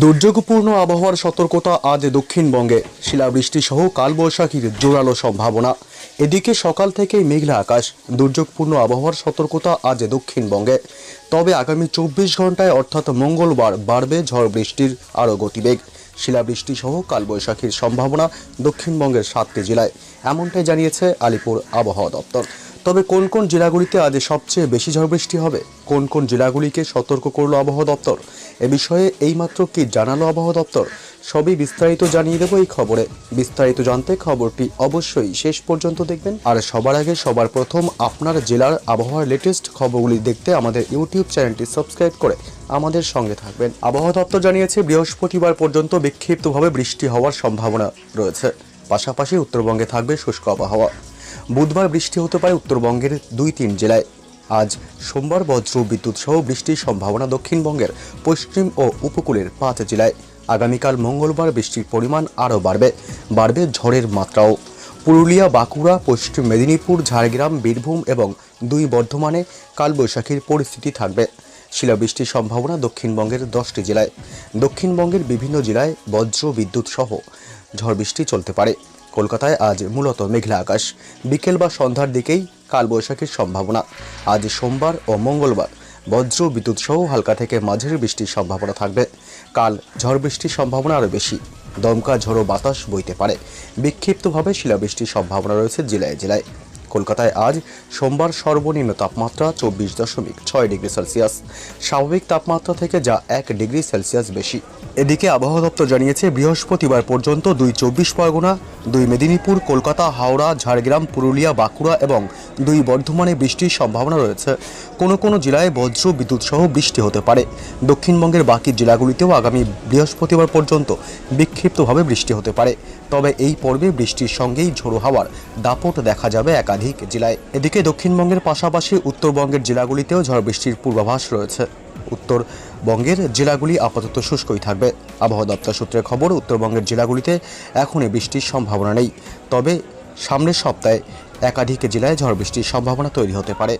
দুর্যোগপূর্ণ আবহাওয়ার সতর্কতা আজ দক্ষিণবঙ্গে। শিলাবৃষ্টি সহ কালবৈশাখীর জোরালো সম্ভাবনা। এদিকে সকাল থেকেই মেঘলা আকাশ। দুর্যোগপূর্ণ আবহাওয়ার সতর্কতা আজ দক্ষিণবঙ্গে। তবে আগামী চব্বিশ ঘন্টায় অর্থাৎ মঙ্গলবার বাড়বে ঝড় বৃষ্টির আরও গতিবেগ। শিলাবৃষ্টি সহ কালবৈশাখীর সম্ভাবনা দক্ষিণবঙ্গের সাতটি জেলায়। এমনটাই জানিয়েছে আলিপুর আবহাওয়া দপ্তর। তবে কোন কোন জেলাগুলিতে আজ সবচেয়ে বেশি ঝড় বৃষ্টি হবে? কোন কোন জেলাগুলিকে সতর্ক করল আবহাওয়া দপ্তর? এ বিষয়ে এইমাত্র কি জানালো আবহাওয়া দপ্তর? সবই বিস্তারিত জানিয়ে দেবো এই খবরে। বিস্তারিত জানতে খবরটি অবশ্যই শেষ পর্যন্ত দেখবেন। আর সবার আগে সবার প্রথম আপনার জেলার আবহাওয়ার লেটেস্ট খবরগুলি দেখতে আমাদের ইউটিউব চ্যানেলটি সাবস্ক্রাইব করে আমাদের সঙ্গে থাকবেন। আবহাওয়া দপ্তর জানিয়েছে, বৃহস্পতিবার পর্যন্ত বিক্ষিপ্তভাবে বৃষ্টি হওয়ার সম্ভাবনা রয়েছে। পাশাপাশি উত্তরবঙ্গে থাকবে শুষ্ক আবহাওয়া। বুধবার বৃষ্টি হতে পারে উত্তরবঙ্গের দুই তিন জেলায়। আজ সোমবার বজ্র বিদ্যুৎ সহ বৃষ্টির সম্ভাবনা দক্ষিণবঙ্গের, পশ্চিম ও উপকূলের পাঁচ জেলায়। আগামীকাল মঙ্গলবার বৃষ্টির পরিমাণ আরও বাড়বে বাড়বে ঝড়ের মাত্রাও। পুরুলিয়া, বাঁকুড়া, পশ্চিম মেদিনীপুর, ঝাড়গ্রাম, বীরভূম এবং দুই বর্ধমানে কালবৈশাখীর পরিস্থিতি থাকবে। শিলাবৃষ্টির সম্ভাবনা দক্ষিণবঙ্গের দশটি জেলায়। দক্ষিণবঙ্গের বিভিন্ন জেলায় বজ্র, বিদ্যুৎ সহ ঝড় বৃষ্টি চলতে পারে। কলকাতায় আজ মূলত মেঘলা আকাশ। বিকেল বা সন্ধ্যার দিকেই কালবৈশাখীর সম্ভাবনা। আজ সোমবার ও মঙ্গলবার বজ্র, বিদ্যুৎ সহ হালকা থেকে মাঝারি বৃষ্টির সম্ভাবনা থাকবে। কাল ঝড় বৃষ্টির সম্ভাবনা আরও বেশি। দমকা ঝড়ো বাতাস বইতে পারে। বিক্ষিপ্তভাবে শিলাবৃষ্টির সম্ভাবনা রয়েছে জেলায় জেলায়। কলকাতায় আজ সোমবার সর্বনিম্ন তাপমাত্রা চব্বিশ দশমিক ছয় ডিগ্রি সেলসিয়াস। স্বাভাবিক তাপমাত্রা থেকে যা এক ডিগ্রি সেলসিয়াস বেশি। এদিকে আবহাওয়া দপ্তর জানিয়েছে, বৃহস্পতিবার পর্যন্ত দুই চব্বিশ পরগনা, দুই মেদিনীপুর, কলকাতা, হাওড়া, ঝাড়গ্রাম, পুরুলিয়া, বাঁকুড়া এবং দুই বর্ধমানে বৃষ্টির সম্ভাবনা রয়েছে। কোনো কোনো জেলায় বজ্র বিদ্যুৎ সহ বৃষ্টি হতে পারে। দক্ষিণবঙ্গের বাকি জেলাগুলিতেও আগামী বৃহস্পতিবার পর্যন্ত বিক্ষিপ্তভাবে বৃষ্টি হতে পারে। তবে এই পর্বে বৃষ্টির সঙ্গেই ঝোড়ো হাওয়ার দাপট দেখা যাবে একাধিক জেলায়। এদিকে দক্ষিণবঙ্গের পাশাপাশি উত্তরবঙ্গের জেলাগুলিতেও ঝড় বৃষ্টির পূর্বাভাস রয়েছে। উত্তরবঙ্গের জেলাগুলি আপাতত শুষ্কই থাকবে। আবহাওয়া দপ্তর সূত্রে খবর, উত্তরবঙ্গের জেলাগুলিতে এখনই বৃষ্টির সম্ভাবনা নেই। তবে সামনের সপ্তাহে একাধিক জেলায় ঝড় বৃষ্টির সম্ভাবনা তৈরি হতে পারে।